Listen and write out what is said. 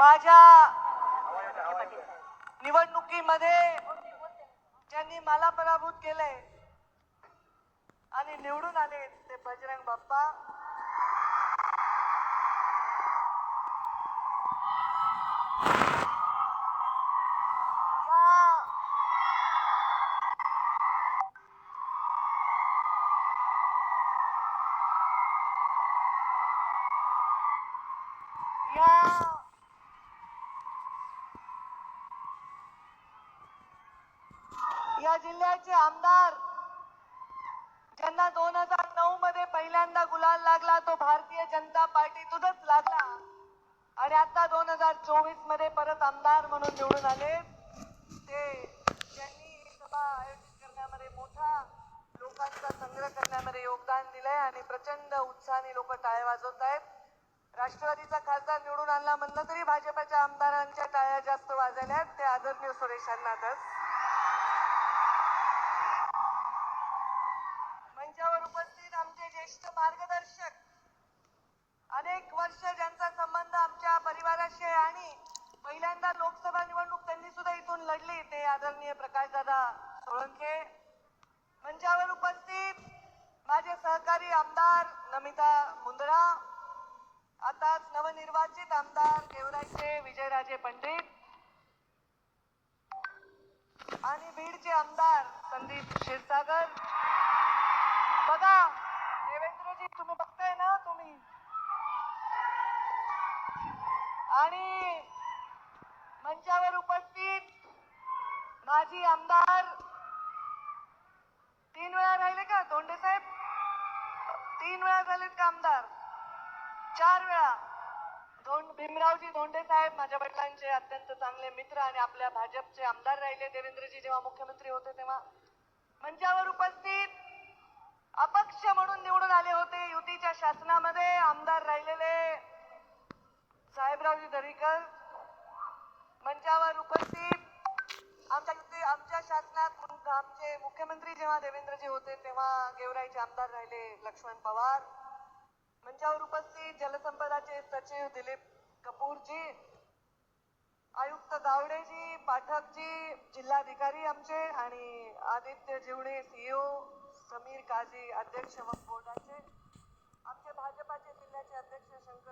माझ्या निवडणुकीमध्ये ज्यांनी मला पराभूत केलंय आणि निवडून आले ते बजरंग बाप्पा. या. या. या जिल्ह्याचे आमदार. ज्यांना दोन हजार नऊ मध्ये पहिल्यांदा गुलाल लागला तो भारतीय जनता पार्टीतूनच लागला. आणि आता दोन हजार चोवीसमध्ये परत आमदार म्हणून निवडून आले. ते त्यांनी सभा आयोजित करण्यामध्ये मोठा लोकांचा संग्रह करण्यामध्ये योगदान दिलंय आणि प्रचंड उत्साहाने लोक टाळ्या वाजवत आहेत. राष्ट्रवादीचा खासदार निवडून आणला म्हणलं तरी भाजपाच्या आमदारांच्या टाळ्या जास्त वाजल्या आहेत. ते आदरणीय सुरेश अण्णातच प्रकाश दादा? सोळंके? मंचावर उपस्थित माझे सहकारी आमदार नमिता मुंदडा आताच नवनिर्वाचित आमदार गेवराईचे विजयराजे पंडित आणि बीडचे आमदार संदीप क्षीरसागर. बघा देवेंद्रजी तुम्ही बघताय ना तुम्ही? आणि मंचावर उपस्थित माजी आमदार. तीन वेळा राहिले का धोंडे साहेब? तीन वेळा झालेत का आमदार? चार वेळा. धोंड भीमरावजी धोंडे साहेब माझ्या वडिलांचे अत्यंत चांगले मित्र आणि आपल्या भाजपचे आमदार राहिले. देवेंद्रजी जेव्हा मुख्यमंत्री होते तेव्हा. मंचावर उपस्थित अपक्ष म्हणून निवडून आले होते युतीच्या शासनामध्ये आमदार राहिलेले साहेबरावजी दरेकर. मंचावर उपस्थित आमच्या युती आमच्या शासनात आमचे मुख्यमंत्री जेव्हा देवेंद्रजी होते तेव्हा गेवराईचे आमदार राहिले लक्ष्मण पवार. मंचावर उपस्थित जलसंपदाचे सचिव दिलीप कपूरजी आयुक्त गावडेजी पाठकजी जिल्हाधिकारी आमचे आणि आदित्य जिवणे सीईओ समीर काझी अध्यक्ष वक्फ बोर्डाचे. आमचे भाजपाचे जिल्ह्याचे अध्यक्ष शंकर